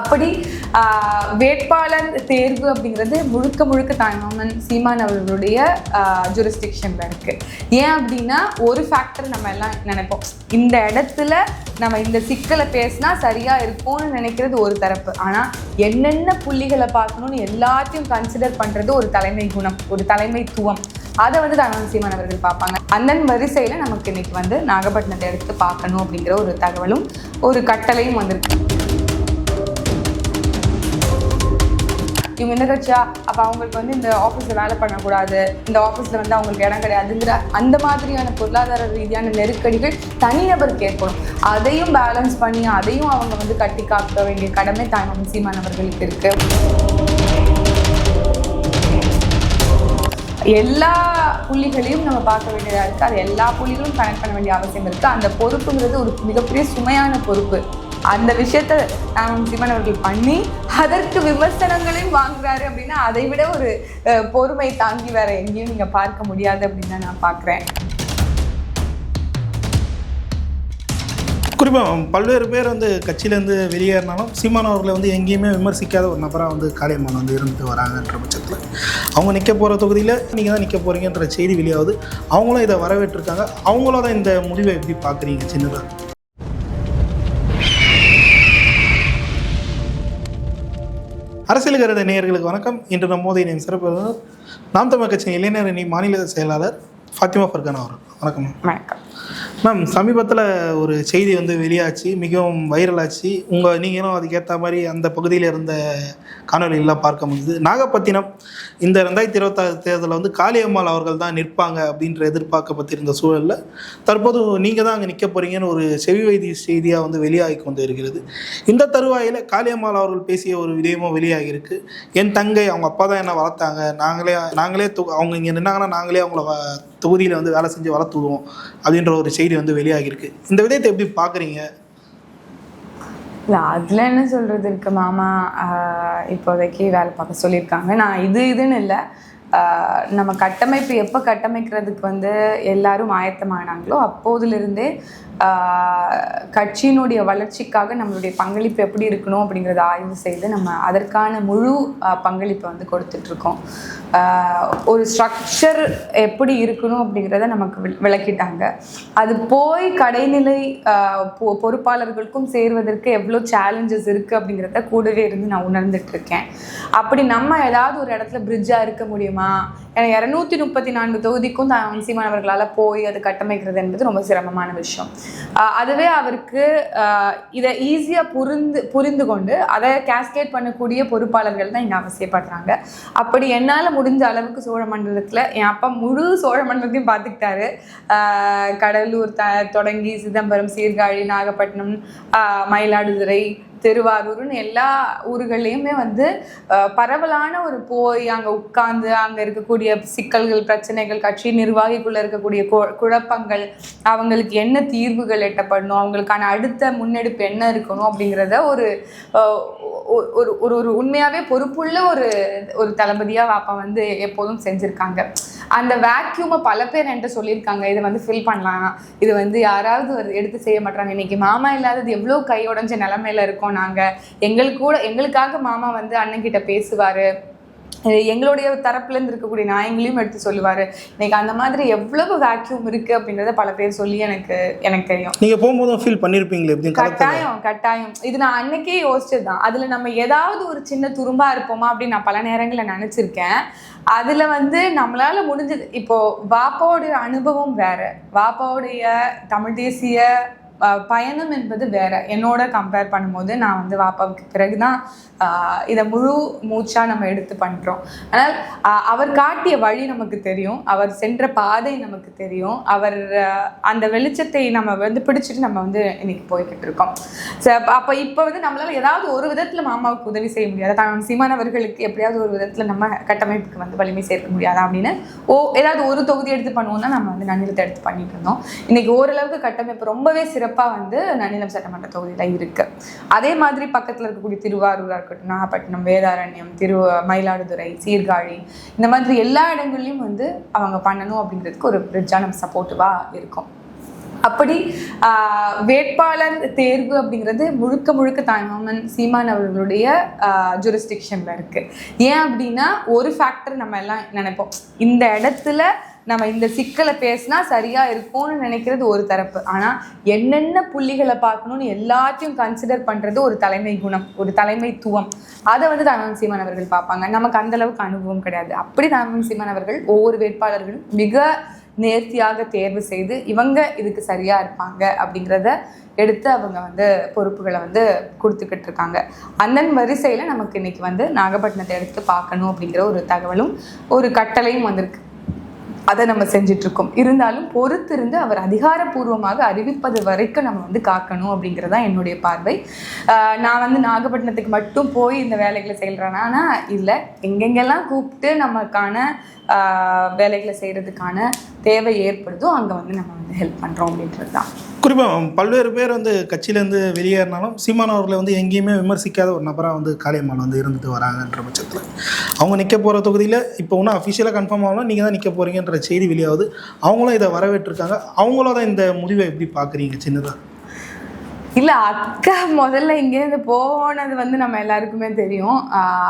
அப்படி வேட்பாளர் தேர்வு அப்படிங்கிறது முழுக்க முழுக்க தாய்மாமன் சீமான் அவர்களுடைய ஜூரிஸ்டிக்ஷனில் இருக்குது ஏன் அப்படின்னா ஒரு ஃபேக்டர் நம்ம எல்லாம் நினைப்போம். இந்த இடத்துல நம்ம இந்த சிக்கலை பேசினா சரியாக இருக்கும்னு நினைக்கிறது ஒரு தரப்பு. ஆனால் என்னென்ன புள்ளிகளை பார்க்கணும்னு எல்லாத்தையும் கன்சிடர் பண்ணுறது ஒரு தலைமை குணம் ஒரு தலைமைத்துவம். அதை வந்து தாய்மாமன் சீமான் அவர்கள் பார்ப்பாங்க. அந்தன் வரிசையில் நமக்கு இன்னைக்கு வந்து நாகப்பட்டினத்தை எடுத்து பார்க்கணும் அப்படிங்கிற ஒரு தகவலும் ஒரு கட்டளையும் வந்திருக்கு. இவங்க இந்த கட்சியா? அப்போ அவங்களுக்கு வந்து இந்த ஆஃபீஸில் வேலை பண்ணக்கூடாது. இந்த ஆஃபீஸில் வந்து அவங்களுக்கு இடம் கிடையாதுங்கிற அந்த மாதிரியான பொருளாதார ரீதியான நெருக்கடிகள் தனிநபருக்கு ஏற்படும். அதையும் பேலன்ஸ் பண்ணி அதையும் அவங்க வந்து கட்டி காக்க வேண்டிய கடமை தாய்மாமன் முஸ்லீமானவர்களுக்கு இருக்கு. எல்லா புள்ளிகளையும் நம்ம பார்க்க வேண்டியதாக இருக்குது அது எல்லா புள்ளிகளும் கனெக்ட் பண்ண வேண்டிய அவசியம் இருக்குது அந்த பொறுப்புங்கிறது ஒரு மிகப்பெரிய சுமையான பொறுப்பு. அந்த விஷயத்த சிவன் அவர்கள் பண்ணி அதற்கு விமர்சனங்களையும் வாங்குறாரு அப்படின்னா அதை விட ஒரு பொறுமை தாங்கி வேற எங்கேயும் நீங்கள் பார்க்க முடியாது அப்படின்னு தான் நான் பார்க்குறேன். குறிப்பாக பல்வேறு பேர் வந்து கட்சியிலேருந்து வெளியேறினாலும் சீமான் அவர்களை வந்து எங்கேயுமே விமர்சிக்காத ஒரு நபராக வந்து காளியம்மன் வந்து இருந்துட்டு வராங்கன்ற பட்சத்தில் அவங்க நிற்க போகிற தொகுதியில் நீங்கள் தான் நிற்க போகிறீங்கன்ற செய்தி வெளியாகுது. அவங்களும் இதை வரவேற்றிருக்காங்க. அவங்களோட இந்த முடிவை எப்படி பார்க்குறீங்க சின்னதாக அரசியல் கருத நேயர்களுக்கு வணக்கம். இன்று நம்ம மோதி சிறப்பு நாம் தமிழ் கட்சியின் இளைஞர் அணி மாநில செயலாளர் ஃபாத்திமா ஃபர்கான் அவர் வணக்கம். மேம். வணக்கம். மேம் சமீபத்தில் ஒரு செய்தி வந்து வெளியாச்சு மிகவும் வைரல் ஆச்சு உங்கள் நீங்களும் அதுக்கேற்ற மாதிரி அந்த பகுதியில் இருந்த காணொலியெல்லாம் பார்க்க முடியுது நாகப்பட்டினம் இந்த ரெண்டாயிரத்தி இருபத்தாறு தேர்தலில் வந்து காளியம்மாள் அவர்கள் தான் நிற்பாங்க அப்படின்ற எதிர்பார்க்கப்பட்டிருந்த சூழலில் தற்போது நீங்கள் தான் அங்கே நிற்க போகிறீங்கன்னு ஒரு செவி வைத்திய செய்தியாக வந்து வெளியாகி கொண்டு இருக்கிறது. இந்த தருவாயில் காளியம்மாள் அவர்கள் பேசிய ஒரு விடயமும் வெளியாகியிருக்கு. என் தங்கை அவங்க அப்பா தான் என்ன வளர்த்தாங்க. நாங்களே நாங்களே அவங்க இங்கே நின்னாங்கன்னா நாங்களே அவங்கள தொகுதியில் வந்து வேலை செஞ்சு வளர்த்துவோம் அப்படின்ற ஒரு செய்தி வந்து வெளியாகியிருக்கு. இந்த விடயத்தை எப்படி பார்க்குறீங்க? இல்லை அதில் என்ன சொல்கிறது இருக்கு மாமா? ஆஹ், இப்போதைக்கு வேலை பார்க்க சொல்லியிருக்காங்க. நான் இது இதுன்னு இல்லை. ஆஹ், நம்ம கட்டமைப்பு எப்போ கட்டமைக்கிறதுக்கு வந்து எல்லாரும் ஆயத்தமானாங்களோ அப்போதுலேருந்தே இருந்தே கட்சியினுடைய வளர்ச்சிக்காக நம்மளுடைய பங்களிப்பு எப்படி இருக்கணும் அப்படிங்கிறத ஆய்வு செய்து நம்ம அதற்கான முழு பங்களிப்பை வந்து கொடுத்துட்ருக்கோம். ஒரு ஸ்ட்ரக்சர் எப்படி இருக்கணும் அப்படிங்கிறத நமக்கு வி- விளக்கிட்டாங்க. அது போய் கடைநிலை பொ- பொறுப்பாளர்களுக்கும் சேர்வதற்கு எவ்வளோ சேலஞ்சஸ் இருக்குது அப்படிங்கிறத கூடவே இருந்து நான் உணர்ந்துட்டுருக்கேன் அப்படி நம்ம ஏதாவது ஒரு இடத்துல பிரிட்ஜாக இருக்க முடியுமா? ஏன்னா இரநூத்தி முப்பத்தி நான்கு தொகுதிக்கும் தான் சீமானவர்களால் போய் அது கட்டமைக்கிறது என்பது ரொம்ப சிரமமான விஷயம். அதுவே அவருக்கு ஆஹ், இதை ஈஸியாக புரிந்து புரிந்து கொண்டு அதை கேஸ்கேட் பண்ணக்கூடிய பொறுப்பாளர்கள் தான் இங்கே அவசியப்படுறாங்க. அப்படி என்னால் முடிஞ்ச அளவுக்கு சோழ மண்டலத்தில் என் அப்பா முழு சோழ மண்டலத்தையும் பார்த்துக்கிட்டாரு. ஆஹ் கடலூர் த தொடங்கி சிதம்பரம் சீர்காழி நாகப்பட்டினம் ஆஹ் மயிலாடுதுறை திருவாரூர்னு எல்லா ஊர்கள்லையுமே வந்து பரவலான ஒரு போய் அங்கே உட்கார்ந்து அங்கே இருக்கக்கூடிய சிக்கல்கள் பிரச்சனைகள் கட்சி நிர்வாகிக்குள்ள இருக்கக்கூடிய குழப்பங்கள் அவங்களுக்கு என்ன தீர்வுகள் எட்டப்படணும் அவங்களுக்கான அடுத்த முன்னெடுப்பு என்ன இருக்கணும் அப்படிங்கிறத ஒரு ஒரு ஒரு ஒரு உண்மையாகவே பொறுப்புள்ள ஒரு ஒரு தளபதியாக வாப்பா வந்து எப்போதும் செஞ்சுருக்காங்க. அந்த வேக்யூமை பல பேர் என்கிட்ட சொல்லியிருக்காங்க. இதை வந்து ஃபில் பண்ணலாம். இது வந்து யாராவது ஒரு எடுத்து செய்ய மாட்டாங்க இன்னைக்கு மாமா இல்லாதது எவ்வளோ கை நிலமையில இருக்கும். நாங்கள் எங்களுக்கு கூட எங்களுக்காக மாமா வந்து அண்ணன் கிட்ட பேசுவார். எங்களுடைய தரப்புலேருந்து இருக்கக்கூடிய நியாயங்களையும் எடுத்து சொல்லுவார். இன்னைக்கு அந்த மாதிரி எவ்வளவு வேக்யூம் இருக்குது அப்படின்றத பல பேர் சொல்லி எனக்கு எனக்கு தெரியும். நீங்கள் போகும்போதும் ஃபீல் பண்ணியிருப்பீங்களே கட்டாயம் கட்டாயம். இது நான் அன்னைக்கே யோசிச்சது தான் அதுல நம்ம ஏதாவது ஒரு சின்ன துரும்பா இருப்போமா அப்படின்னு நான் பல நேரங்களில் நினைச்சிருக்கேன். அதுல வந்து நம்மளால முடிஞ்சது. இப்போ வாப்பாவுடைய அனுபவம் வேற. வாப்பாவுடைய தமிழ் தேசிய பயணம் என்பது வேற. என்னோட கம்பேர் பண்ணும்போது நான் வந்து வாப்பாவுக்கு பிறகுதான் தான் இதை முழு மூச்சா நம்ம எடுத்து பண்றோம். ஆனால் அவர் காட்டிய வழி நமக்கு தெரியும். அவர் சென்ற பாதை நமக்கு தெரியும். அவர் அந்த வெளிச்சத்தை நம்ம வந்து பிடிச்சிட்டு நம்ம வந்து இன்னைக்கு போய்கிட்டு இருக்கோம். ஸோ அப்போ இப்போ வந்து நம்மளால ஏதாவது ஒரு விதத்துல மாமாவுக்கு உதவி செய்ய முடியாது? தான் சீமான் அவர்களுக்கு எப்படியாவது ஒரு விதத்துல நம்ம கட்டமைப்புக்கு வந்து வலிமை சேர்க்க முடியாதா அப்படின்னு ஓ ஏதாவது ஒரு தொகுதி எடுத்து பண்ணுவோம்னா நம்ம வந்து நன்னிலத்தை எடுத்து பண்ணிட்டு இருந்தோம். இன்னைக்கு ஓரளவுக்கு கட்டமைப்பு ரொம்பவே சிறப்பு வந்து நன்னிலம் சட்டமன்ற தொகுதியில் இருக்கு. அதே மாதிரி பக்கத்துல இருக்கக்கூடிய திருவாரூரா இருக்கட்டும் நாகப்பட்டினம் வேதாரண்யம் திரு மயிலாடுதுறை சீர்காழி இந்த மாதிரி எல்லா இடங்கள்லையும் வந்து அவங்க பண்ணணும் அப்படிங்கிறதுக்கு ஒரு பிரிட்ஜா நம்ம சப்போர்ட்டிவா இருக்கும். அப்படி ஆஹ், வேட்பாளர் தேர்வு அப்படிங்கிறது முழுக்க முழுக்க தாய்மாமன் சீமான் அவர்களுடைய ஜூரிஸ்டிக்ஷனில் இருக்கு. ஏன் அப்படின்னா ஒரு ஃபேக்டர் நம்ம எல்லாம் நினைப்போம். இந்த இடத்துல நம்ம இந்த சிக்கலை பேசினா சரியா இருக்கும்னு நினைக்கிறது ஒரு தரப்பு. ஆனா என்னென்ன புள்ளிகளை பார்க்கணும்னு எல்லாத்தையும் கன்சிடர் பண்றது ஒரு தலைமை குணம் ஒரு தலைமைத்துவம். அதை வந்து தாய்மாமன் சீமான் அவர்கள் பார்ப்பாங்க. நமக்கு அந்த அளவுக்கு அனுபவம் கிடையாது. அப்படி தாய்மாமன் சீமான் அவர்கள் ஒவ்வொரு வேட்பாளர்களும் மிக நேர்த்தியாக தேர்வு செய்து இவங்க இதுக்கு சரியா இருப்பாங்க அப்படிங்கிறத எடுத்து அவங்க வந்து பொறுப்புகளை வந்து கொடுத்துக்கிட்டு இருக்காங்க. அண்ணன் வரிசையில் நமக்கு இன்னைக்கு வந்து நாகப்பட்டினத்தை எடுத்து பார்க்கணும் அப்படிங்கிற ஒரு தகவலும் ஒரு கட்டளையும் வந்திருக்கு. அதை நம்ம செஞ்சிட்ருக்கோம். இருந்தாலும் பொறுத்திருந்து அவர் அதிகாரப்பூர்வமாக அறிவிப்பது வரைக்கும் நம்ம வந்து காக்கணும் அப்படிங்கிறதா என்னுடைய பார்வை. நான் வந்து நாகப்பட்டினத்துக்கு மட்டும் போய் இந்த வேலைகளை செய்கிறேன்னா ஆனால் இல்லை எங்கெங்கெல்லாம் கூப்பிட்டு நமக்கான வேலைகளை செய்கிறதுக்கான தேவை ஏற்படுதோ அங்கே வந்து நம்ம வந்து ஹெல்ப் பண்ணுறோம் அப்படின்றது தான் குறிப்பாக பல்வேறு பேர் வந்து கட்சியிலேருந்து வெளியேறினாலும் சீமான் அவர்களை வந்து எங்கேயுமே விமர்சிக்காத ஒரு நபராக வந்து காளியம்மாள் வந்து இருந்துட்டு வராங்கன்ற பட்சத்தில். அவங்க நிற்க போகிற தொகுதியில் இப்போ ஒன்றும் அஃபிஷியலாக கன்ஃபார்ம் ஆகலாம் நீங்கள் தான் நிற்க போகிறீங்கன்ற செய்தி வெளியாகுது. அவங்களும் இதை வரவேற்றிருக்காங்க. அவங்களும் தான் இந்த முடிவை எப்படி பார்க்குறீங்க சின்னதாக இல்லை அக்கா முதல்ல இங்கேருந்து போனது வந்து நம்ம எல்லாருக்குமே தெரியும்.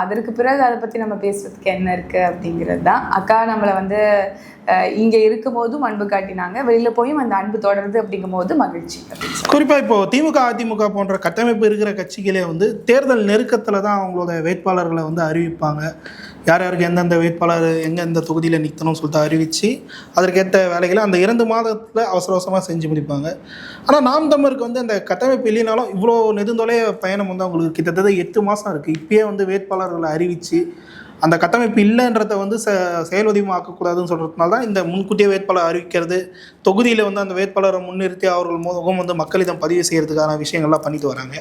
அதற்கு பிறகு அதை பற்றி நம்ம பேசுறதுக்கு என்ன இருக்குது அப்படிங்கிறது தான். அக்கா நம்மளை வந்து இங்கே இருக்கும்போதும் அன்பு காட்டினாங்க. வெளியில் போயும் அந்த அன்பு தொடருது அப்படிங்கும் போது மகிழ்ச்சி குறிப்பாக இப்போ திமுக அதிமுக போன்ற கட்டமைப்பு இருக்கிற கட்சிகளே வந்து தேர்தல் நெருக்கத்தில் தான் அவங்களோட வேட்பாளர்களை வந்து அறிவிப்பாங்க. யார் யாருக்கு எந்தெந்த வேட்பாளர் எங்கே எந்த தொகுதியில் நிற்கணும்னு சொல்லிட்டு அறிவித்து அதற்கேற்ற வேலைகளை அந்த இரண்டு மாதத்தில் அவசர அவசரமாக செஞ்சு முடிப்பாங்க. ஆனால் நாம் தமிழருக்கு வந்து அந்த கட்டமைப்பு இல்லைனாலும் இவ்வளோ நெடுந்தொலைய பயணம் வந்து அவங்களுக்கு கிட்டத்தட்ட எட்டு மாதம் இருக்குது இப்பயே வந்து வேட்பாளர்களை அறிவித்து அந்த கட்டமைப்பு இல்லைன்றத வந்து ச செயல்வதிகமாக்கக்கூடாதுன்னு சொல்கிறதுனால தான் இந்த முன்கூட்டியே வேட்பாளர் அறிவிக்கிறது. தொகுதியில் வந்து அந்த வேட்பாளரை முன்னிறுத்தி அவர்கள் முகம் வந்து மக்களிடம் பதிவு செய்கிறதுக்கான விஷயங்கள்லாம் பண்ணிட்டு வராங்க.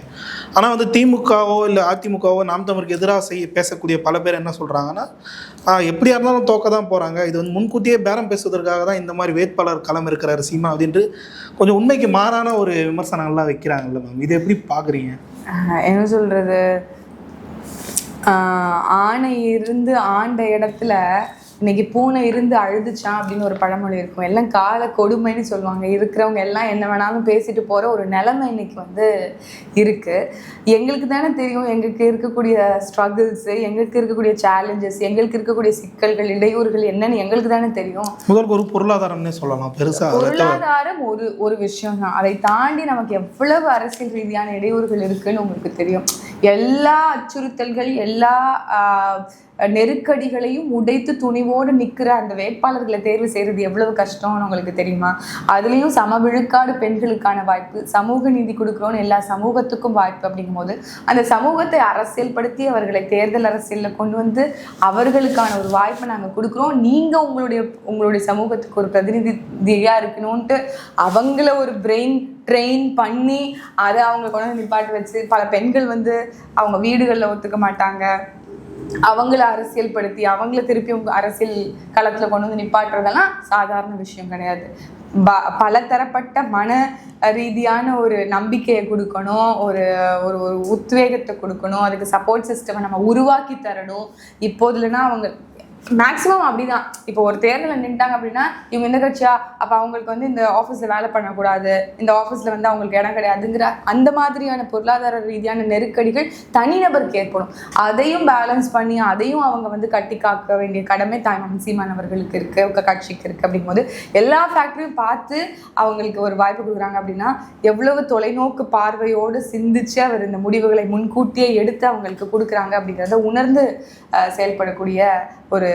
ஆனால் வந்து திமுகவோ இல்லை அதிமுகவோ நாம் தமிழுக்கு எதிராக செய்ய பேசக்கூடிய பல பேர் என்ன சொல்கிறாங்கன்னா எப்படியா இருந்தாலும் தோக்க தான் போகிறாங்க இது வந்து முன்கூட்டியே பேரம் பேசுவதற்காக தான் இந்த மாதிரி வேட்பாளர் களம் இருக்கிறார் சீமா அப்படின்ட்டு கொஞ்சம் உண்மைக்கு மாறான ஒரு விமர்சனங்கள்லாம் வைக்கிறாங்கல்ல மேம். இதை எப்படி பார்க்குறீங்க என்ன சொல்கிறது ஆணை இருந்து ஆண்ட இடத்துல இன்னைக்கு பூனை இருந்து அழுதுச்சான் அப்படின்னு ஒரு பழமொழி இருக்கும். எல்லாம் கால கொடுமைன்னு சொல்லுவாங்க. இருக்கிறவங்க எல்லாம் என்ன வேணாலும் பேசிட்டு போகிற ஒரு நிலைமை இன்னைக்கு வந்து இருக்கு. எங்களுக்கு தானே தெரியும் எங்களுக்கு இருக்கக்கூடிய ஸ்ட்ரகிள்ஸு எங்களுக்கு இருக்கக்கூடிய சேலஞ்சஸ் எங்களுக்கு இருக்கக்கூடிய சிக்கல்கள் இடையூறுகள் என்னன்னு எங்களுக்கு தானே தெரியும். முதல் ஒரு பொருளாதாரம்னே சொல்லலாம். பெருசாக பொருளாதாரம் ஒரு ஒரு விஷயம் தான் அதை தாண்டி நமக்கு எவ்வளவு அரசியல் ரீதியான இடையூறுகள் இருக்குன்னு உங்களுக்கு தெரியும். எல்லா அச்சுறுத்தல்கள் எல்லா ஆஹ், நெருக்கடிகளையும் உடைத்து துணிவோடு நிற்கிற அந்த வேட்பாளர்களை தேர்வு செய்கிறது எவ்வளவு கஷ்டம்னு உங்களுக்கு தெரியுமா? அதுலேயும் சம விழுக்காடு பெண்களுக்கான வாய்ப்பு சமூக நீதி கொடுக்குறோன்னு எல்லா சமூகத்துக்கும் வாய்ப்பு அப்படிங்கும்போது அந்த சமூகத்தை அரசியல்படுத்தி அவர்களை தேர்தல் அரசியலில் கொண்டு வந்து அவர்களுக்கான ஒரு வாய்ப்பை நாங்கள் கொடுக்குறோம். நீங்கள் உங்களுடைய உங்களுடைய சமூகத்துக்கு ஒரு பிரதிநிதியாக இருக்கணும்ன்ட்டு அவங்கள ஒரு பிரெயின் ட்ரெயின் பண்ணி அதை அவங்க கொண்டு வந்து வச்சு பல பெண்கள் வந்து அவங்க வீடுகளில் ஒத்துக்க மாட்டாங்க. அவங்கள அரசியல்படுத்தி அவங்கள திருப்பி உங்க அரசியல் களத்தில் கொண்டு வந்து நிப்பாட்டுறதெல்லாம் சாதாரண விஷயம் கிடையாது. ப- பலதரப்பட்ட மன ரீதியான ஒரு நம்பிக்கையை கொடுக்கணும் ஒரு ஒரு ஒரு உத்வேகத்தை கொடுக்கணும் அதுக்கு சப்போர்ட் சிஸ்டமை நம்ம உருவாக்கி தரணும். இப்போதுலனா அவங்க மேக்ஸிமம் அப்படிதான். இப்போ ஒரு தேர்தலில் நின்ட்டாங்க அப்படின்னா இவங்க இந்த கட்சியா? அப்போ அவங்களுக்கு வந்து இந்த ஆஃபீஸில் வேலை பண்ணக்கூடாது. இந்த ஆஃபீஸில் வந்து அவங்களுக்கு இடம் கிடையாதுங்கிற அந்த மாதிரியான பொருளாதார ரீதியான நெருக்கடிகள் தனிநபருக்கு ஏற்படும். அதையும் பேலன்ஸ் பண்ணி அதையும் அவங்க வந்து கட்டி காக்க வேண்டிய கடமை தாய் சீமான் இருக்குது இருக்கு கட்சிக்கு இருக்குது அப்படிங்கும்போது எல்லா ஃபேக்டரியும் பார்த்து அவங்களுக்கு ஒரு வாய்ப்பு கொடுக்குறாங்க அப்படின்னா எவ்வளவு தொலைநோக்கு பார்வையோடு சிந்திச்சு அவர் இந்த முடிவுகளை முன்கூட்டியே எடுத்து அவங்களுக்கு கொடுக்குறாங்க அப்படிங்கிறத உணர்ந்து செயல்படக்கூடிய ஒரு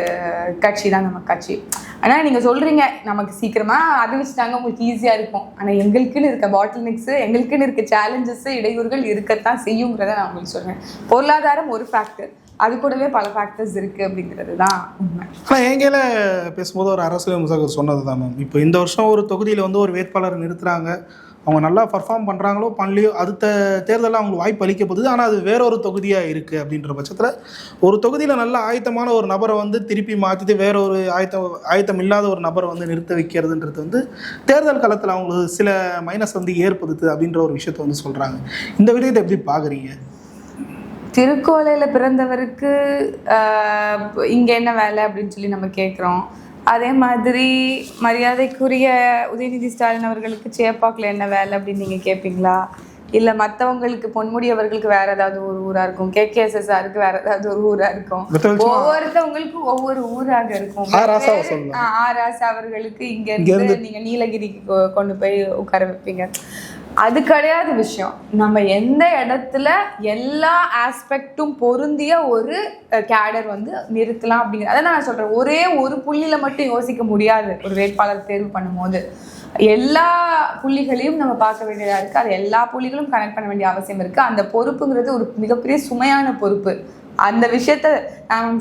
கட்சி தான் நம்ம கட்சி. ஆனால் நீங்கள் சொல்கிறீங்க நமக்கு சீக்கிரமாக அறிவிச்சிட்டாங்க உங்களுக்கு ஈஸியாக இருக்கும். ஆனால் எங்களுக்குன்னு இருக்க பாட்டில் மிக்ஸு எங்களுக்குன்னு இருக்க சேலஞ்சஸ்ஸு இடையூறுகள் இருக்கத்தான் செய்யுங்கிறத நான் உங்களுக்கு சொல்கிறேன் பொருளாதாரம் ஒரு ஃபேக்டர் அது கூடவே பல ஃபேக்டர்ஸ் இருக்குது அப்படிங்கிறது தான் உண்மை. ஆனால் எங்கேயில பேசும்போது ஒரு அரசியல் விமர்சகர் சொன்னது தான் மேம் இப்போ இந்த வருஷம் ஒரு தொகுதியில் வந்து ஒரு வேட்பாளர் நிறுத்துகிறாங்க அவங்க நல்லா பர்ஃபார்ம் பண்ணுறாங்களோ பண்ணலையோ அடுத்த தேர்தலில் அவங்களுக்கு வாய்ப்பு அளிக்கப்படுது ஆனால் அது வேற ஒரு தொகுதியாக இருக்குது அப்படின்ற பட்சத்தில் ஒரு தொகுதியில் நல்ல ஆயத்தமான ஒரு நபரை வந்து திருப்பி மாற்றிட்டு வேற ஒரு ஆயத்தம் ஆயத்தம் இல்லாத ஒரு நபரை வந்து நிறுத்த வைக்கிறதுன்றது வந்து தேர்தல் காலத்தில் அவங்களுக்கு சில மைனஸ் வந்து ஏற்படுது அப்படின்ற ஒரு விஷயத்த வந்து சொல்கிறாங்க இந்த விஷயத்தை எப்படி பார்க்குறீங்க திருக்கோலையில் பிறந்தவருக்கு இங்கே என்ன வேலை அப்படின்னு சொல்லி நம்ம கேட்குறோம் அதே மாதிரி மரியாதைக்குரிய உதயநிதி ஸ்டாலின் அவர்களுக்கு சேப்பாக்கில் என்ன வேலை அப்படின்னு நீங்கள் கேட்பீங்களா இல்லை மற்றவங்களுக்கு பொன்முடி அவர்களுக்கு வேற ஏதாவது ஒரு ஊராக இருக்கும்? கேகேஎஸ்எஸ்ஆருக்கு வேற ஏதாவது ஒரு ஊராக இருக்கும்? ஒவ்வொருத்தவங்களுக்கும் ஒவ்வொரு ஊராக இருக்கும். ஆ, ராசாவை சொல்லலாம். ஆ, ஆ, ராசா அவர்களுக்கு இங்க இருந்து நீங்க நீலகிரிக்கு கொண்டு போய் உட்கார வைப்பீங்க. அது கிடையாது விஷயம். நம்ம எந்த இடத்துல எல்லா ஆஸ்பெக்டும் பொருந்திய ஒரு கேடர் வந்து நிறுத்தலாம் அப்படிங்கிறது அதை நான் சொல்கிறேன் ஒரே ஒரு புள்ளியில் மட்டும் யோசிக்க முடியாது ஒரு வேட்பாளர் தேர்வு பண்ணும்போது. எல்லா புள்ளிகளையும் நம்ம பார்க்க வேண்டியதாக இருக்குது அது எல்லா புள்ளிகளும் கனெக்ட் பண்ண வேண்டிய அவசியம் இருக்குது அந்த பொறுப்புங்கிறது ஒரு மிகப்பெரிய சுமையான பொறுப்பு. அந்த விஷயத்த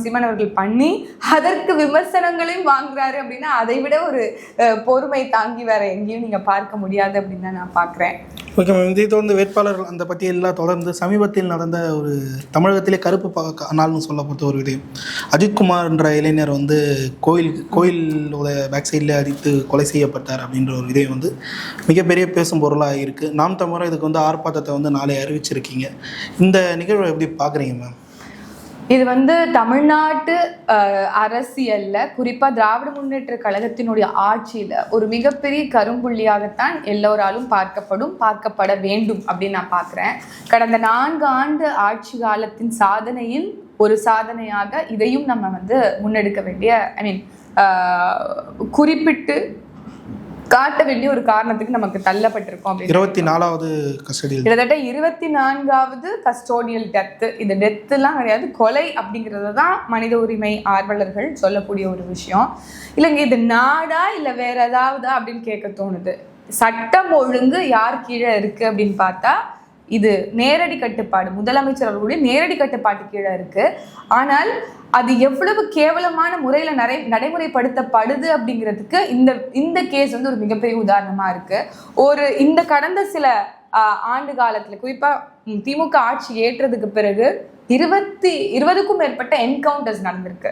சிமன் அவர்கள் பண்ணி அதற்கு விமர்சனங்களையும் வாங்குறாரு அப்படின்னா அதை விட ஒரு பொறுமை தாங்கி வேற எங்கேயும் நீங்க பார்க்க முடியாது அப்படின்னு தான் நான் பார்க்குறேன். Okay ma'am. இதை தொடர்ந்து வேட்பாளர்கள் அந்த பற்றியெல்லாம் தொடர்ந்து சமீபத்தில் நடந்த ஒரு தமிழகத்திலே கருப்பு பா- நாள்னு சொல்லப்பட்ட ஒரு விடயம் அஜித்குமார் என்ற இளைஞர் வந்து கோயில் கோயிலோட பேக் சைடில் அடித்து கொலை செய்யப்பட்டார் அப்படின்ற ஒரு விடயம் வந்து மிகப்பெரிய பேசும் பொருளாக இருக்குது நாம் தமிழர் இதுக்கு வந்து ஆர்ப்பாட்டத்தை வந்து நாளை அறிவிச்சிருக்கீங்க. இந்த நிகழ்வை எப்படி பார்க்குறீங்க மேம்? இது வந்து தமிழ்நாட்டு அரசியல்ல குறிப்பா திராவிட முன்னேற்ற கழகத்தினுடைய ஆட்சியில ஒரு மிகப்பெரிய கரும்புள்ளியாகத்தான் எல்லோராலும் பார்க்கப்படும் பார்க்கப்பட வேண்டும் அப்படின்னு நான் பார்க்குறேன். கடந்த நான்கு ஆண்டு ஆட்சி காலத்தின் சாதனையில் ஒரு சாதனையாக இதையும் நம்ம வந்து முன்னெடுக்க வேண்டிய ஐ மீன் குறிப்பிட்டு காட்ட வேண்டிய ஒரு காரணத்துக்கு நமக்கு தள்ளப்பட்டிருக்கோம் இருபத்தி நாலாவது கஸ்டடியில். கிட்டத்தட்ட இருபத்தி நான்காவது கஸ்டோடியல் டெத்து. இது டெத்துலாம் கிடையாது கொலை அப்படிங்கிறது தான் மனித உரிமை ஆர்வலர்கள் சொல்லக்கூடிய ஒரு விஷயம். இல்லைங்க இது நாடா இல்லை வேற ஏதாவதா அப்படின்னு கேட்க தோணுது. சட்டம் ஒழுங்கு யார் கீழே இருக்கு அப்படின்னு பார்த்தா இது நேரடி கட்டுப்பாடு. முதலமைச்சர் அவர்களுடைய நேரடி கட்டுப்பாட்டு கீழே இருக்கு. ஆனால் அது எவ்வளவு கேவலமான முறையில் நடை நடைமுறைப்படுத்தப்படுது அப்படிங்கிறதுக்கு இந்த இந்த கேஸ் வந்து ஒரு மிகப்பெரிய உதாரணமா இருக்கு. ஒரு இந்த கடந்த சில ஆண்டு காலத்துல குறிப்பா திமுக ஆட்சி ஏற்றதுக்கு பிறகு இருபத்தி இருபதுக்கும் மேற்பட்ட என்கவுண்டர்ஸ் நடந்திருக்கு.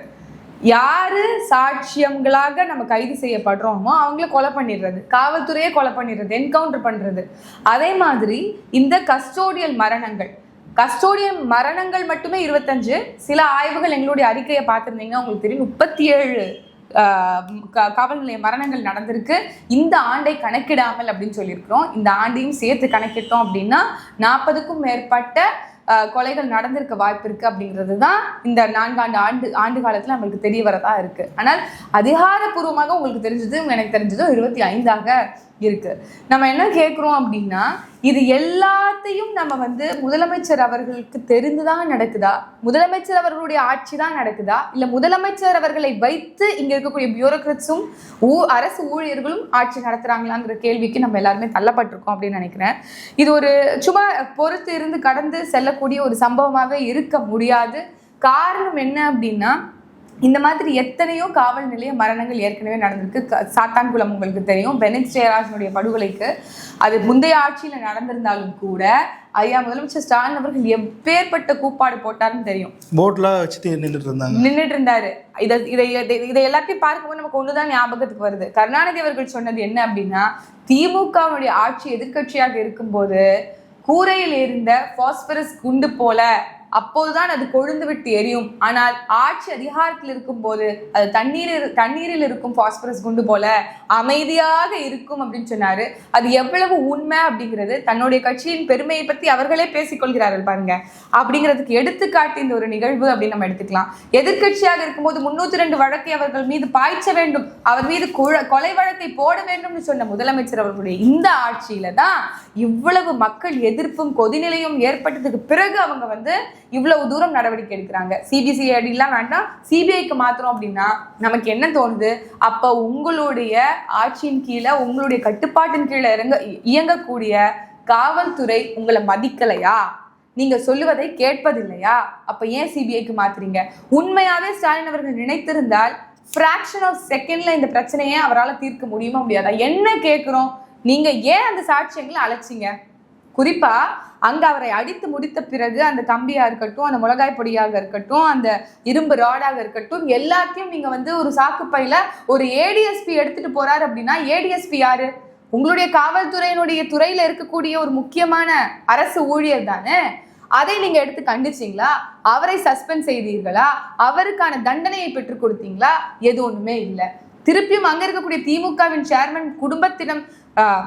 யாரு சாட்சியங்களாக நம்ம கைது செய்யப்படுறோமோ அவங்கள கொலை பண்ணிடுறது காவல்துறையே கொலை பண்ணிடுறது என்கவுண்டர் பண்ணுறது அதே மாதிரி இந்த கஸ்டோடியல் மரணங்கள் கஸ்டோடியல் மரணங்கள் மட்டுமே இருபத்தஞ்சு சில ஆய்வுகள் எங்களுடைய அறிக்கையை பார்த்துருந்தீங்கன்னா உங்களுக்கு தெரியும் முப்பத்தி ஏழு காவல் நிலைய மரணங்கள் நடந்திருக்கு. இந்த ஆண்டை கணக்கிடாமல் அப்படின்னு சொல்லியிருக்கிறோம். இந்த ஆண்டையும் சேர்த்து கணக்கிட்டோம் அப்படின்னா நாற்பதுக்கும் மேற்பட்ட கொலைகள் நடந்திருக்க வாய்ப்பு இருக்கு அப்படிங்கிறது தான் இந்த நான்காண்டு ஆண்டு ஆண்டு காலத்துல நம்மளுக்கு தெரிய வரதா இருக்கு. ஆனால் அதிகாரப்பூர்வமாக உங்களுக்கு தெரிஞ்சதும் எனக்கு தெரிஞ்சதும் இருபத்தி ஐந்தாக இருக்கு. நம்ம என்ன கேட்குறோம் அப்படின்னா இது எல்லாத்தையும் நம்ம வந்து முதலமைச்சர் அவர்களுக்கு தெரிந்துதான் நடக்குதா? முதலமைச்சர் அவர்களுடைய ஆட்சி தான் நடக்குதா? இல்ல முதலமைச்சர் அவர்களை வைத்து இங்க இருக்கக்கூடிய பியூரோக்ரட்ஸும் ஊ அரசு ஊழியர்களும் ஆட்சி நடத்துறாங்களாங்கிற கேள்விக்கு நம்ம எல்லாருமே தள்ளப்பட்டிருக்கோம் அப்படின்னு நினைக்கிறேன். இது ஒரு சும்மா பொறுத்து இருந்து கடந்து செல்லக்கூடிய ஒரு சம்பவமாக இருக்க முடியாது. காரணம் என்ன அப்படின்னா இந்த மாதிரி எத்தனையோ காவல் நிலைய மரணங்கள் ஏற்கனவே நடந்திருக்கு. சாத்தான்குளம் உங்களுக்கு தெரியும். பெனிக் ஜெயராஜனுடைய படுகொலைக்கு அது முந்தைய ஆட்சியில் நடந்திருந்தாலும் கூட ஐயா முதலமைச்சர் ஸ்டாலின் அவர்கள் எப்பேற்பட்ட கூப்பாடு போட்டாருன்னு தெரியும். போட்லாம் வச்சுட்டு நின்றுட்டு இருந்தாங்க. நின்றுட்டு இருந்தாரு. இதை இதை இதை- எல்லாத்தையும் பார்க்கும்போது நமக்கு ஒண்ணுதான் ஞாபகத்துக்கு வருது. கருணாநிதி அவர்கள் சொன்னது என்ன அப்படின்னா திமுகவுடைய ஆட்சி எதிர்க்கட்சியாக இருக்கும்போது கூரையில் இருந்த பாஸ்பரஸ் குண்டு போல அப்போதுதான் அது கொழுந்து விட்டு எரியும். ஆனால் ஆட்சி அதிகாரத்தில் இருக்கும் போது அது தண்ணீரில் தண்ணீரில் இருக்கும் பாஸ்பரஸ் குண்டு போல அமைதியாக இருக்கும் அப்படின்னு சொன்னாரு. அது எவ்வளவு உண்மை அப்படிங்கிறது தன்னுடைய கட்சியின் பெருமையை பத்தி அவர்களே பேசிக்கொள்கிறார்கள் பாருங்க. அப்படிங்கிறதுக்கு எடுத்துக்காட்டு இந்த ஒரு நிகழ்வு அப்படின்னு நம்ம எடுத்துக்கலாம். எதிர்க்கட்சியாக இருக்கும்போது முன்னூத்தி ரெண்டு வழக்கை அவர்கள் மீது பாய்ச்ச வேண்டும். அவர் மீது குழ- கொலை வழக்கை போட வேண்டும்னு சொன்ன முதலமைச்சர் அவர்களுடைய இந்த ஆட்சியில தான் இவ்வளவு மக்கள் எதிர்ப்பும் கொதிநிலையும் ஏற்பட்டதுக்கு பிறகு அவங்க வந்து இவ்வளவு தூரம் நடவடிக்கை எடுக்கிறாங்க. சிபிசிஐடி எல்லாம் வேண்டாம். சிபிஐக்கு மாத்திரம் அப்படின்னா நமக்கு என்ன தோணுது? அப்ப உங்களுடைய ஆட்சியின் கீழே உங்களுடைய கட்டுப்பாட்டின் கீழே இறங்க இயங்கக்கூடிய காவல்துறை உங்களை மதிக்கலையா? நீங்க சொல்லுவதை கேட்பதில்லையா? அப்ப ஏன் சிபிஐக்கு மாத்துறீங்க? உண்மையாவே ஸ்டாலின் அவர்கள் நினைத்திருந்தால் ஃப்ராக்ஷன் ஆஃப் செகண்ட்ல இந்த பிரச்சனையை அவரால் தீர்க்க முடியுமா முடியாதா? என்ன கேட்குறோம்? நீங்க ஏன் அந்த சாட்சியங்களை அழைச்சிங்க? குறிப்பா அங்க அவரை அடித்து முடித்த பிறகு அந்த கம்பியா இருக்கட்டும் அந்த மிளகாய் பொடியாக இருக்கட்டும் அந்த இரும்பு ராடாக இருக்கட்டும் எல்லாத்தையும் நீங்க வந்து ஒரு சாக்குப்பையில ஒரு ஏடிஎஸ்பி எடுத்துட்டு போறாரு அப்படின்னா ஏடிஎஸ்பி யாரு? உங்களுடைய காவல்துறையினுடைய துறையில இருக்கக்கூடிய ஒரு முக்கியமான அரசு ஊழியர் தானே? அதை நீங்க எடுத்து கண்டிச்சீங்களா? அவரை சஸ்பெண்ட் செய்தீர்களா? அவருக்கான தண்டனையை பெற்றுக் கொடுத்தீங்களா? எது ஒண்ணுமே இல்லை. திருப்பியும் அங்க இருக்கக்கூடிய திமுகவின் சேர்மன் குடும்பத்திடம் ஆஹ்,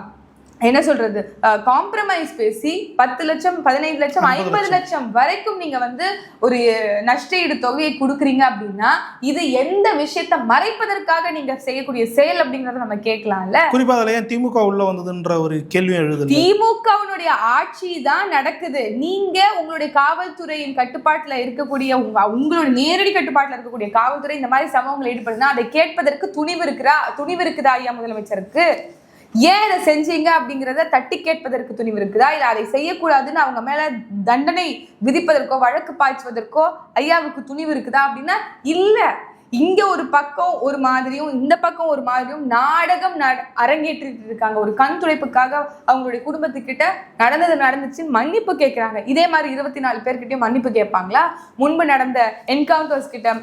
என்ன சொல்றது? காம்ப்ரமைஸ் பேசி பத்து லட்சம் பதினைந்து லட்சம் ஐம்பது லட்சம். வரைக்கும் நீங்க வந்து ஒரு நஷ்டஈடு தொகையை கொடுக்குறீங்க அப்படின்னா இது எந்த விஷயத்த மறைப்பதற்காக நீங்க செய்யக்கூடிய செயல் அப்படிங்கறத நம்ம கேட்கலாம்ல? குறிப்பா அதுல ஏன் திமுக உள்ள வந்ததுன்ற ஒரு கேள்வியும் எழுதுது திமுகவினுடைய ஆட்சி தான் நடக்குது. நீங்க உங்களுடைய காவல்துறையின் கட்டுப்பாட்டுல இருக்கக்கூடிய உங்க உங்களுடைய நேரடி கட்டுப்பாட்டுல இருக்கக்கூடிய காவல்துறை இந்த மாதிரி சம்பவங்கள் ஈடுபடுதுன்னா அதை கேட்பதற்கு துணிவு இருக்கிறா துணிவு இருக்குதா ஐயா முதலமைச்சருக்கு? ஏன் இதை செஞ்சீங்க அப்படிங்கிறத தட்டி கேட்பதற்கு துணிவு இருக்குதா? இல்லை அதை செய்யக்கூடாதுன்னு அவங்க மேல தண்டனை விதிப்பதற்கோ வழக்கு பாய்ச்சுவதற்கோ ஐயாவுக்கு துணிவு இருக்குதா அப்படின்னா இல்லை. இங்க ஒரு பக்கம் ஒரு மாதிரியும் இந்த பக்கம் ஒரு மாதிரியும் நாடகம் அரங்கேற்றிட்டு இருக்காங்க ஒரு கண் துடைப்புக்காக அவங்களுடைய குடும்பத்துக்கிட்ட நடந்தது நடந்துச்சு மன்னிப்பு கேட்குறாங்க இதே மாதிரி இருபத்தி நாலு பேர்கிட்டயும் மன்னிப்பு கேட்பாங்களா? முன்பு நடந்த என்கவுண்டர்ஸ் கிட்ட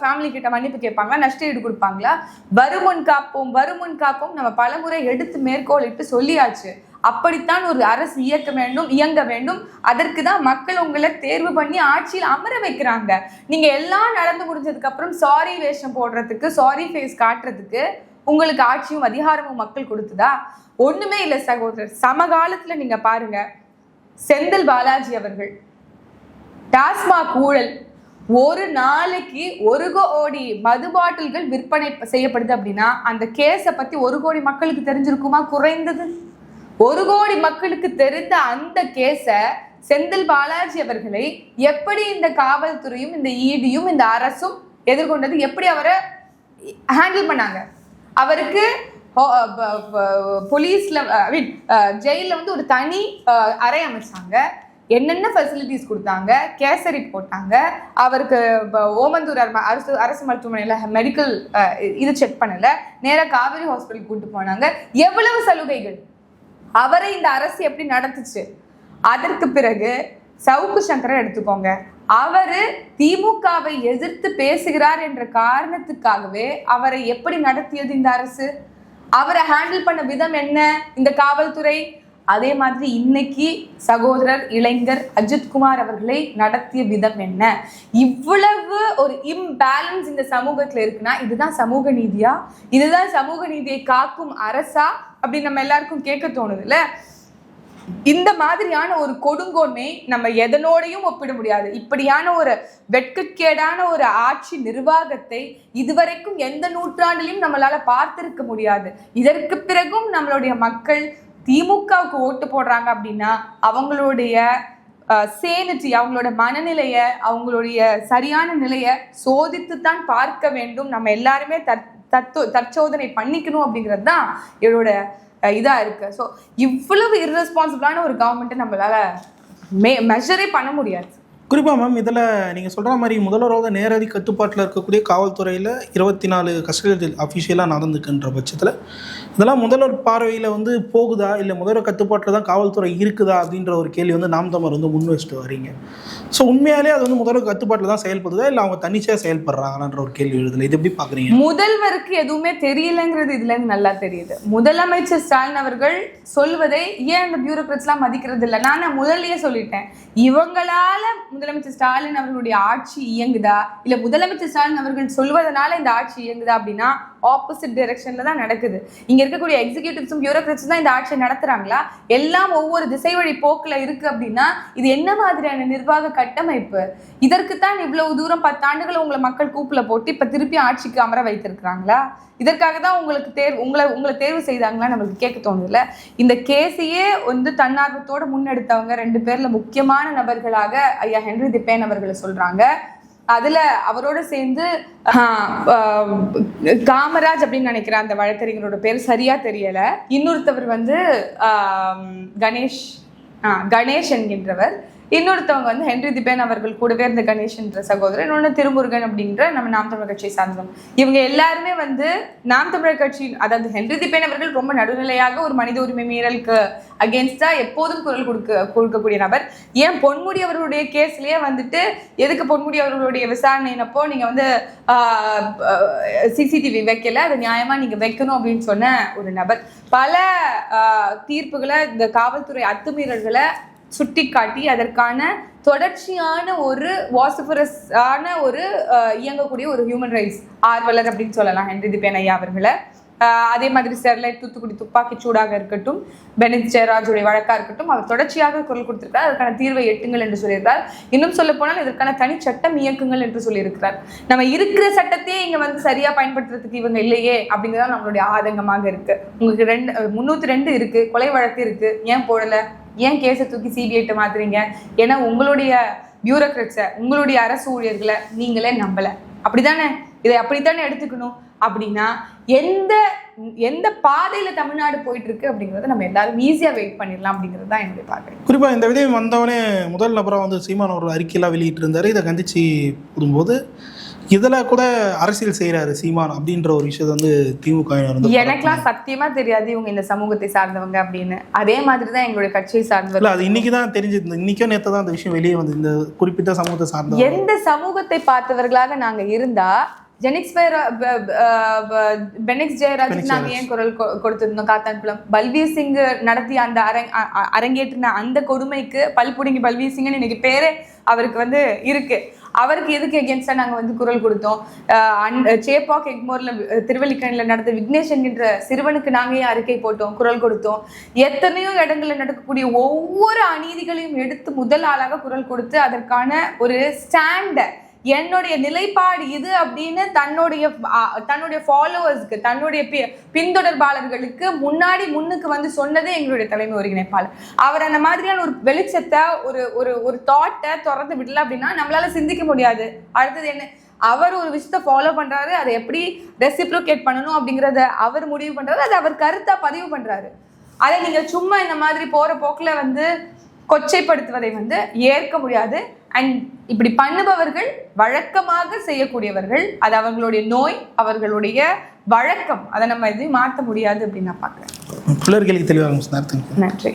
ஃபேமிலி கிட்ட மன்னிப்பு கேட்பாங்களா? நஷ்ட ஈடு கொடுப்பாங்களா? வருமுன் காப்போம் வருமுன் காப்போம் நம்ம பலமுறை எடுத்து மேற்கோளிட்டு சொல்லியாச்சு. அப்படித்தான் ஒரு அரசு இயக்க வேண்டும் இயங்க வேண்டும். அதற்கு தான் மக்கள் உங்களை தேர்வு பண்ணி ஆட்சியில் அமர வைக்கிறாங்க. நீங்க எல்லாம் நடந்து முடிஞ்சதுக்கு அப்புறம் சாரி வேஷம் போடுறதுக்கு சாரி ஃபேஸ் காட்டுறதுக்கு உங்களுக்கு ஆட்சியும் அதிகாரமும் மக்கள் கொடுத்ததா? ஒண்ணுமே இல்லை சகோதரர். சமகாலத்துல நீங்க பாருங்க. செந்தில் பாலாஜி அவர்கள் டாஸ்மாக் ஊழல். ஒரு நாளைக்கு ஒரு கோடி மது பாட்டில்கள் விற்பனை செய்யப்படுது அப்படின்னா அந்த கேஸை பத்தி ஒரு கோடி மக்களுக்கு தெரிஞ்சிருக்குமா? குறைந்தது. ஒரு கோடி மக்களுக்கு தெரிந்த அந்த கேஸை செந்தில் பாலாஜி அவர்களை எப்படி இந்த காவல்துறையும் இந்த ஈடியும் இந்த அரசும் எதிர்கொண்டது எப்படி அவரை ஹேண்டில் பண்ணாங்க? அவருக்கு போலீஸ்ல ஐ மீன் ஜெயில வந்து ஒரு தனி அறை அமைச்சாங்க. என்னென்ன ஃபெசிலிட்டிஸ் கொடுத்தாங்க? கேசரி போட்டாங்க. அவருக்கு ஓமந்தூர் அரசு அரசு மருத்துவமனையில் மெடிக்கல் இது செக் பண்ணலை. நேராக காவேரி ஹாஸ்பிட்டல் கூட்டு போனாங்க. எவ்வளவு சலுகைகள்? அவரை இந்த அரசு எப்படி நடத்துச்சு? அதற்கு பிறகு சவுக்கு சங்கரை எடுத்துக்கோங்க. அவரு திமுகவை எதிர்த்து பேசுகிறார் என்ற காரணத்துக்காகவே அவரை எப்படி நடத்தியது இந்த அரசு? அவரை ஹேண்டில் பண்ண விதம் என்ன? இந்த காவல்துறை? அதே மாதிரி இன்னைக்கு சகோதரர் இளைஞர் அஜித்குமார் அவர்களை நடத்திய விதம் என்ன? இவ்வளவு ஒரு இம்பேலன்ஸ் இந்த சமூகத்துல இருக்குன்னா இதுதான் சமூக நீதியா? இதுதான் சமூக நீதியை காக்கும் அரசா? அப்படி நம்ம எல்லாருக்கும் கேட்க தோணுதுல்ல? இந்த மாதிரியான ஒரு கொடுங்கோன்மை நம்ம எதனோடையும் ஒப்பிட முடியாது. இப்படியான ஒரு வெட்கக்கேடான ஒரு ஆட்சி நிர்வாகத்தை இதுவரைக்கும் எந்த நூற்றாண்டிலும் நம்மளால பார்த்திருக்க முடியாது. இதற்கு பிறகும் நம்மளுடைய மக்கள் திமுகவுக்கு ஓட்டு போடுறாங்க அப்படின்னா அவங்களுடைய சேனிட்டி அவங்களோட மனநிலையை அவங்களுடைய சரியான நிலையை சோதித்து தான் பார்க்க வேண்டும். நம்ம எல்லாருமே தத் தத்து தற்சோதனை பண்ணிக்கணும் அப்படிங்கிறது தான் என்னோட இதாக இதா இருக்கு. ஸோ இவ்வளவு இர்ரெஸ்பான்சிபிளான ஒரு கவர்மெண்ட்டை நம்மளால மே மெஷரே பண்ண முடியாது. குறிப்பாக மேம் இதில் நீங்கள் சொல்கிற மாதிரி முதல்வரோட நேரடி கட்டுப்பாட்டில் இருக்கக்கூடிய காவல்துறையில் இருபத்தி நாலு கஸ்டடியில் அஃபிஷியலாக நடந்துக்குன்ற பட்சத்தில் இதெல்லாம் முதல்வர் பார்வையில் வந்து போகுதா? இல்லை முதல்வர் கட்டுப்பாட்டில் தான் காவல்துறை இருக்குதா? அப்படின்ற ஒரு கேள்வி வந்து நாம் தமிழர் வந்து முன் வச்சுட்டு வரீங்க. ஸோ உண்மையாலே அது வந்து முதல்வர் கட்டுப்பாட்டில் தான் செயல்படுதா? இல்லை அவங்க தனிச்சையாக செயல்படுறாங்களான்ற ஒரு கேள்வி எழுதுல இது எப்படி பார்க்குறீங்க முதல்வருக்கு எதுவுமே தெரியலங்கிறது இதுல நல்லா தெரியுது. முதலமைச்சர் ஸ்டாலின் அவர்கள் சொல்வதை ஏன் அந்த பியூரோக்ராட்ஸ்லாம் மதிக்கிறது இல்லை நான் நான் முதல்லயே சொல்லிட்டேன். இவங்களால முதலமைச்சர் ஸ்டாலின் அவர்களுடைய ஆட்சி இயங்குதா? இல்ல முதலமைச்சர் ஸ்டாலின் அவர்கள் சொல்வதனால இந்த ஆட்சி இயங்குதா அப்படின்னா ஆப்போசிட் டைரக்ஷன்ல தான் நடக்குது. இங்க இருக்கக்கூடிய எக்ஸிகியூட்டிவ்ஸும் பியூரோக்ராட்ஸும் தான் இந்த ஆட்சியை நடத்துறாங்களா? எல்லாம் ஒவ்வொரு திசை வழி போக்குல இருக்கு அப்படின்னா இது என்ன மாதிரியான நிர்வாக கட்டமைப்பு? இதற்குத்தான் இவ்வளவு தூரம் பத்தாண்டுகள் உங்களை மக்கள் கூப்பில் போட்டு இப்ப திருப்பி ஆட்சிக்கு அமர வைத்திருக்கிறாங்களா? இதற்காக தான் உங்களுக்கு தேர்வு உங்களை உங்களை தேர்வு செய்தாங்களா நம்மளுக்கு கேட்க தோணுதுல இந்த கேஸையே வந்து தன்னார்வத்தோட முன்னெடுத்தவங்க ரெண்டு பேர்ல முக்கியமான நபர்களாக ஐயா ஹென்ரி திப்பேன் அவர்களை சொல்றாங்க. அதுல அவரோட சேர்ந்து ஆஹ், காமராஜ் அப்படின்னு நினைக்கிற அந்த வழக்கறிஞரோட பேர் சரியா தெரியல. இன்னொருத்தவர் வந்து ஆஹ், கணேஷ் கணேஷ் என்கின்றவர். இன்னொருத்தவங்க வந்து ஹென்றி திபேன் அவர்கள் கூடவே இருந்த கணேஷன்ற சகோதரர் இன்னொன்று திருமுருகன் அப்படின்ற நம்ம நாம் தமிழர் கட்சியை சார்ந்தவங்க. இவங்க எல்லாருமே வந்து நாம் தமிழர் கட்சி அதாவது ஹென்றி திபேன் அவர்கள் ரொம்ப நடுநிலையாக ஒரு மனித உரிமை மீறலுக்கு அகேன்ஸ்டா எப்போதும் குரல் கொடுக்க கொடுக்கக்கூடிய நபர். ஏன் பொன்முடி அவர்களுடைய கேஸ்லயே வந்துட்டு எதுக்கு பொன்முடி அவர்களுடைய விசாரணைனப்போ நீங்க வந்து சிசிடிவி வைக்கல அதை நியாயமா நீங்க வைக்கணும் அப்படின்னு சொன்ன ஒரு நபர். பல தீர்ப்புகளை இந்த காவல்துறை அத்துமீறல்களை சுட்டிக்காட்டி அதற்கான தொடர்ச்சியான ஒரு வாசிபரஸ் ஆன ஒரு அஹ், இயங்கக்கூடிய ஒரு ஹியூமன் ரைட்ஸ் ஆர்வலர் அப்படின்னு சொல்லலாம் ஹென்ரி திபேனையா அவர்களை. அதே மாதிரி ஸ்டெர்லைட் தூத்துக்குடி துப்பாக்கி சூடாக இருக்கட்டும் பெனித் ஜெயராஜுடைய வழக்கா இருக்கட்டும் அவர் தொடர்ச்சியாக குரல் கொடுத்திருக்கார் அதற்கான தீர்வை எட்டுங்கள் என்று சொல்லியிருக்கார் இன்னும் சொல்ல போனால் இதற்கான தனி சட்டம் இயக்குங்கள் என்று சொல்லியிருக்கிறார். நம்ம இருக்கிற சட்டத்தையே இங்க வந்து சரியா பயன்படுத்துறதுக்கு இவங்க இல்லையே அப்படிங்கிறது நம்மளுடைய ஆதங்கமாக இருக்கு. உங்களுக்கு ரெண்டு அஹ், முன்னூத்தி ரெண்டு இருக்கு. கொலை வழக்கு இருக்கு. ஏன் போடல? ஏன் கேஸை தூக்கி சிபிஐட்ட மாத்துறீங்க? ஏன்னா உங்களுடைய பியூரோக்ராட்ஸை உங்களுடைய அரசு ஊழியர்களை நீங்களே நம்பல. அப்படிதானே இதை அப்படித்தானே எடுத்துக்கணும்? அப்படின்னா எந்த எந்த பாதையில தமிழ்நாடு போயிட்டு இருக்கு அப்படிங்கறத நம்ம எல்லாரும் ஈஸியா வெயிட் பண்ணிடலாம் அப்படிங்கிறது தான் என்னுடைய பார்க்குறேன் குறிப்பாக இந்த விடயம் வந்தவொடனே முதல் நபராக வந்து சீமான் ஒரு அறிக்கையெல்லாம் வெளியிட்டு இருந்தார் இதை கண்டிச்சு போடும்போது இதில் கூட அரசியல் செய்கிறாரு சீமான் அப்படின்ற ஒரு விஷயத்தை வந்து திமுக வந்து எனக்கெல்லாம் சத்தியமா தெரியாது இவங்க இந்த சமூகத்தை சார்ந்தவங்க அப்படின்னு. அதே மாதிரி தான் எங்களுடைய கட்சியை இல்லை சார்ந்தவர்கள் அது இன்னைக்கு தான் தெரிஞ்சது. இன்னைக்கும் நேற்று தான் அந்த விஷயம் வெளியே வந்து இந்த குறிப்பிட்ட சமூகத்தை சார்ந்த எந்த சமூகத்தை பார்த்தவர்களாக நாங்க இருந்தா ஜெனிக்ஸ் பெனிக்ஸ் ஜெயராஜுக்கு நாங்க ஏன் குரல் கொ- கொடுத்திருந்தோம்? காத்தான்குளம். பல்வீர் சிங் நடத்திய அந்த அரங் அரங்கேற்றின அந்த கொடுமைக்கு பல்புடுங்கி பல்வீர் சிங்னு இன்னைக்கு பேரே அவருக்கு வந்து இருக்கு. அவருக்கு எதுக்கு எகேன்ஸ்டா நாங்க வந்து குரல் கொடுத்தோம்? அண்ட் சேப்பாக் எக்மோர்ல திருவல்லிக்கணில நடந்த விக்னேஷ் என்கின்ற சிறுவனுக்கு நாங்க ஏன் அறிக்கை போட்டோம் குரல் கொடுத்தோம்? எத்தனையோ இடங்கள்ல நடக்கக்கூடிய ஒவ்வொரு அநீதிகளையும் எடுத்து முதல் ஆளாக குரல் கொடுத்து அதற்கான ஒரு ஸ்டாண்ட என்னுடைய நிலைப்பாடு இது அப்படின்னு தன்னுடைய தன்னுடைய ஃபாலோவர்ஸ்க்கு தன்னுடைய பி- பின்தொடர்பாளர்களுக்கு முன்னாடி முன்னுக்கு வந்து சொன்னதே எங்களுடைய தலைமை ஒருங்கிணைப்பாளர். அவர் அந்த மாதிரியான ஒரு வெளிச்சத்தை ஒரு ஒரு ஒரு தாட்டை திறந்து விடல அப்படின்னா நம்மளால சிந்திக்க முடியாது. அடுத்தது என்ன? அவர் ஒரு விஷயத்த ஃபாலோ பண்றாரு அதை எப்படி ரெசிப்ரோகேட் பண்ணணும் அப்படிங்கிறத அவர் முடிவு பண்றாரு அதை அவர் கருத்தா பதிவு பண்றாரு. அதை நீங்க சும்மா இந்த மாதிரி போற போக்குல வந்து கொச்சைப்படுத்துவதை வந்து ஏற்க முடியாது. அண்ட் இப்படி பண்ணுபவர்கள் வழக்கமாக செய்யக்கூடியவர்கள் அது அவர்களுடைய நோய் அவர்களுடைய வழக்கம். அதை நம்ம எதையும் மாற்ற முடியாது அப்படின்னு நான் பார்க்குறேன். பிள்ளைகளுக்கு தெளிவாக நன்றி.